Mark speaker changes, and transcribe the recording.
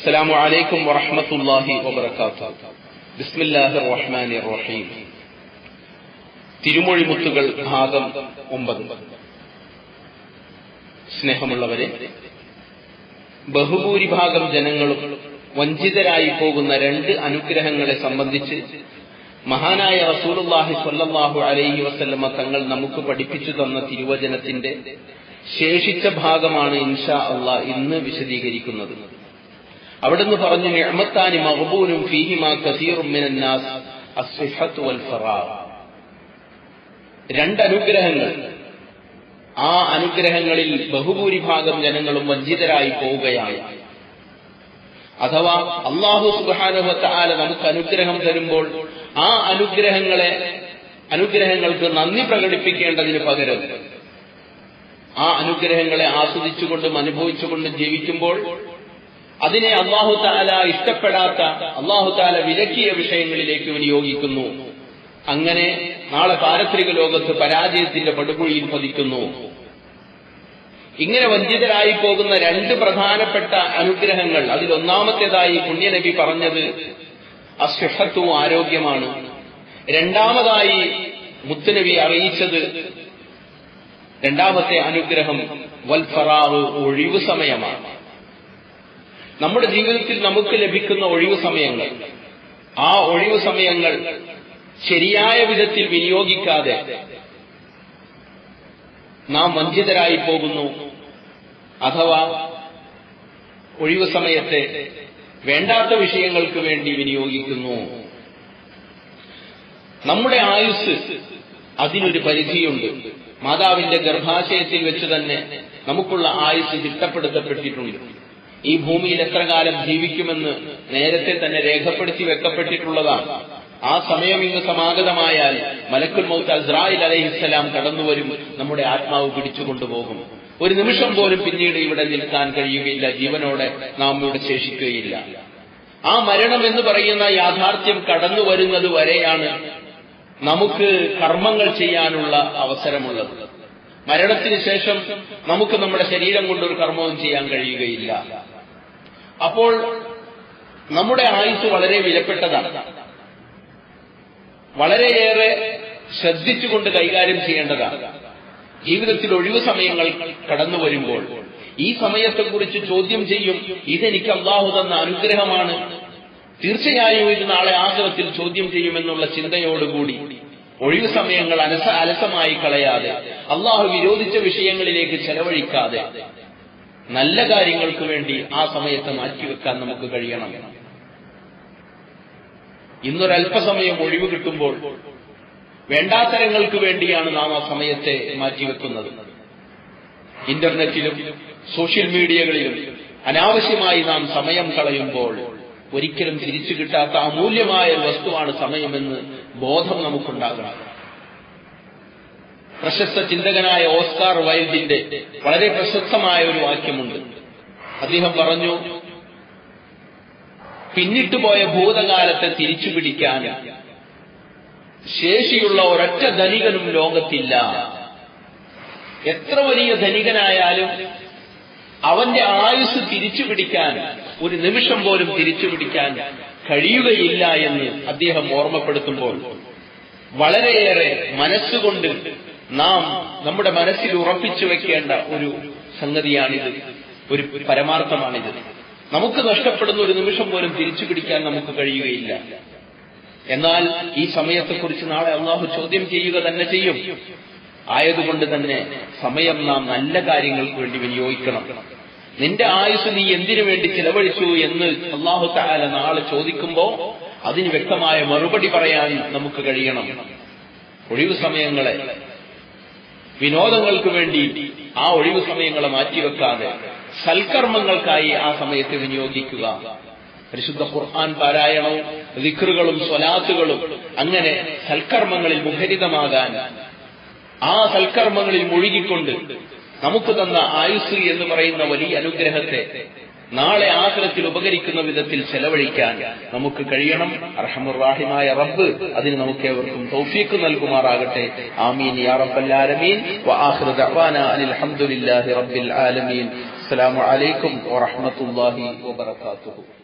Speaker 1: السلام عليكم ورحمة الله وبركاته بسم الله الرحمن الرحيم തിരുമൊഴിമുത്തുകൾ ഭാഗം ഒമ്പത് സ്നേഹമുള്ളവരെ ബഹുഭൂരിഭാഗം ജനങ്ങളും വഞ്ചിതരായി പോകുന്ന രണ്ട് അനുഗ്രഹങ്ങളെ സംബന്ധിച്ച് മഹാനായ റസൂലുള്ളാഹി സ്വല്ലല്ലാഹു അലൈഹി വസല്ലമ തങ്ങൾ നമുക്ക് പഠിപ്പിച്ചു തന്ന തിരുവചനത്തിന്റെ ശേഷിച്ച ഭാഗമാണ് ഇൻഷാ അള്ളാ ഇന്ന് വിശദീകരിക്കുന്നത് അവിടുന്ന് പറഞ്ഞു നിഅമത്താനി മഹബൂനും ഫീഹിമാ കസീറും മിനന്നാസ് അസ്സിഹത്ത് വൽ ഫറാഗ് രണ്ട് അനുഗ്രഹങ്ങൾ. ആ അനുഗ്രഹങ്ങളിൽ ബഹുഭൂരിഭാഗം ജനങ്ങളും വഞ്ചിതരായി പോവുകയാണ്. അഥവാ അള്ളാഹു സുബാനുഹത്ത ആല നമുക്ക് അനുഗ്രഹം തരുമ്പോൾ ആ അനുഗ്രഹങ്ങളെ അനുഗ്രഹങ്ങൾക്ക് നന്ദി പ്രകടിപ്പിക്കേണ്ടതിന് പകരം ആ അനുഗ്രഹങ്ങളെ ആസ്വദിച്ചുകൊണ്ടും അനുഭവിച്ചുകൊണ്ടും ജീവിക്കുമ്പോൾ അതിനെ അള്ളാഹു താല ഇഷ്ടപ്പെടാത്ത അള്ളാഹു താല വിലക്കിയ വിഷയങ്ങളിലേക്ക് വിനിയോഗിക്കുന്നു. അങ്ങനെ നാളെ പാരത്രിക ലോകത്ത് പരാജയത്തിന്റെ പടുകുഴിയിൽ പതിക്കുന്നു. ഇങ്ങനെ വഞ്ചിതരായി പോകുന്ന രണ്ട് പ്രധാനപ്പെട്ട അനുഗ്രഹങ്ങൾ അതിലൊന്നാമത്തേതായി പുണ്യനബി പറഞ്ഞത് അസുഷത്വവും ആരോഗ്യമാണ്. രണ്ടാമതായി മുത്തുനബി അറിയിച്ചത് രണ്ടാമത്തെ അനുഗ്രഹം വൽഫറാവ് ഒഴിവു സമയമാണ്. നമ്മുടെ ജീവിതത്തിൽ നമുക്ക് ലഭിക്കുന്ന ഒഴിവു സമയങ്ങൾ. ആ ഒഴിവു സമയങ്ങൾ ശരിയായ വിധത്തിൽ വിനിയോഗിക്കാതെ നാം വഞ്ചിതരായി പോകുന്നു. അഥവാ ഒഴിവു സമയത്തെ വേണ്ടാത്ത വിഷയങ്ങൾക്ക് വേണ്ടി വിനിയോഗിക്കുന്നു. നമ്മുടെ ആയുസ് അതിനൊരു പരിധിയുണ്ട്. മാതാവിന്റെ ഗർഭാശയത്തിൽ വെച്ച് തന്നെ നമുക്കുള്ള ആയുസ് ചിട്ടപ്പെടുത്തപ്പെട്ടിട്ടുണ്ട് ഈ ഭൂമിയിൽ എത്ര കാലം ജീവിക്കുമെന്ന് നേരത്തെ തന്നെ രേഖപ്പെടുത്തി വെക്കപ്പെട്ടിട്ടുള്ളതാണ്. ആ സമയം ഇന്ന് സമാഗതമായാൽ മലക്കുൽ മൗത്ത് അസ്രായിൽ അലഹിസ്സലാം കടന്നുവരും നമ്മുടെ ആത്മാവ് പിടിച്ചുകൊണ്ടുപോകും. ഒരു നിമിഷം പോലും പിന്നീട് ഇവിടെ നിൽക്കാൻ കഴിയുകയില്ല ജീവനോടെ നാം ഇവിടെ ശേഷിക്കുകയില്ല. ആ മരണം എന്ന് പറയുന്ന യാഥാർത്ഥ്യം കടന്നു വരുന്നത് വരെയാണ് നമുക്ക് കർമ്മങ്ങൾ ചെയ്യാനുള്ള അവസരമുള്ളത്. മരണത്തിന് ശേഷം നമുക്ക് നമ്മുടെ ശരീരം കൊണ്ടൊരു കർമ്മവും ചെയ്യാൻ കഴിയുകയില്ല. അപ്പോൾ നമ്മുടെ ആയുസ് വളരെ വിലപ്പെട്ടതാണ്. വളരെയേറെ ശ്രദ്ധിച്ചുകൊണ്ട് കൈകാര്യം ചെയ്യേണ്ടതാണ്. ജീവിതത്തിൽ ഒഴിവ് സമയങ്ങൾ കടന്നു വരുമ്പോൾ ഈ സമയത്തെക്കുറിച്ച് ചോദ്യം ചെയ്യും ഇതെനിക്ക് അള്ളാഹു തന്ന അനുഗ്രഹമാണ്. തീർച്ചയായും ഇത് നാളെ ആഗ്രഹത്തിൽ ചോദ്യം ചെയ്യുമെന്നുള്ള ചിന്തയോടുകൂടി ഒഴിവ് സമയങ്ങൾ അലസ അലസമായി കളയാതെ അള്ളാഹു വിരോധിച്ച വിഷയങ്ങളിലേക്ക് ചെലവഴിക്കാതെ നല്ല കാര്യങ്ങൾക്ക് വേണ്ടി ആ സമയത്ത് മാറ്റിവെക്കാൻ നമുക്ക് കഴിയണം. ഇന്നൊരല്പസമയം ഒഴിവ് കിട്ടുമ്പോൾ വേണ്ടാത്തരങ്ങൾക്ക് വേണ്ടിയാണ് നാം ആ സമയത്തെ മാറ്റിവെക്കുന്നത്. ഇന്റർനെറ്റിലും സോഷ്യൽ മീഡിയകളിലും അനാവശ്യമായി നാം സമയം കളയുമ്പോൾ ഒരിക്കലും തിരിച്ചു കിട്ടാത്ത അമൂല്യമായ വസ്തുവാണ് സമയമെന്ന് ബോധം നമുക്കുണ്ടാകണം. പ്രശസ്ത ചിന്തകനായ ഓസ്കാർ വൈൽഡിന്റെ വളരെ പ്രശസ്തമായ ഒരു വാക്യമുണ്ട്. അദ്ദേഹം പറഞ്ഞു പിന്നിട്ടുപോയ ഭൂതകാലത്തെ തിരിച്ചു പിടിക്കാൻ ശേഷിയുള്ള ഒരൊറ്റ ധനികനും ലോകത്തില്ല. എത്ര വലിയ ധനികനായാലും അവന്റെ ആയുസ് തിരിച്ചുപിടിക്കാൻ ഒരു നിമിഷം പോലും തിരിച്ചു പിടിക്കാൻ കഴിയുകയില്ല എന്ന് അദ്ദേഹം ഓർമ്മപ്പെടുത്തുമ്പോൾ വളരെയേറെ മനസ്സുകൊണ്ട് നാം നമ്മുടെ മനസ്സിൽ ഉറപ്പിച്ചു വെക്കേണ്ട ഒരു സംഗതിയാണിത്. ഒരു പരമാർത്ഥമാണിത്. നമുക്ക് നഷ്ടപ്പെടുന്ന ഒരു നിമിഷം പോലും തിരിച്ചു പിടിക്കാൻ നമുക്ക് കഴിയുകയില്ല. എന്നാൽ ഈ സമയത്തെക്കുറിച്ച് നാളെ അള്ളാഹു ചോദ്യം ചെയ്യുക തന്നെ ചെയ്യും. ആയതുകൊണ്ട് തന്നെ സമയം നാം നല്ല കാര്യങ്ങൾക്ക് വേണ്ടി വിനിയോഗിക്കണം. നിന്റെ ആയുസ് നീ എന്തിനു വേണ്ടി ചിലവഴിച്ചു എന്ന് അള്ളാഹു താല നാളെ ചോദിക്കുമ്പോ അതിന് വ്യക്തമായ മറുപടി പറയാൻ നമുക്ക് കഴിയണം. ഒഴിവു സമയങ്ങളെ വിനോദങ്ങൾക്ക് വേണ്ടി ആ ഒഴിവ് സമയങ്ങളെ മാറ്റിവെക്കാതെ സൽക്കർമ്മങ്ങൾക്കായി ആ സമയത്ത് വിനിയോഗിക്കുക. പരിശുദ്ധ ഖുർആൻ പാരായണവും ദിക്റുകളും സ്വലാത്തുകളും അങ്ങനെ സൽക്കർമ്മങ്ങളിൽ മുഖരിതമാകാൻ ആ സൽക്കർമ്മങ്ങളിൽ മുഴുകിക്കൊണ്ട് നമുക്ക് തന്ന ആയുസ് എന്ന് പറയുന്ന വലിയ അനുഗ്രഹത്തെ നാളെ ആഹ്ലത്തിൽ ഉപകരിക്കുന്ന വിധത്തിൽ ചെലവഴിക്കാൻ നമുക്ക് കഴിയണം. അർഹമുറാഹിമായ റബ്ബ് അതിന് നമുക്ക് ഏവർക്കും തൗഫീക്ക് നൽകുമാറാകട്ടെ. ആമീൻ യാ റബ്ബൽ റബ്ബിൽ ആലമീൻ. അസ്സലാമു അലൈക്കും വറഹ്മത്തുള്ളാഹി വബറകാതുഹു.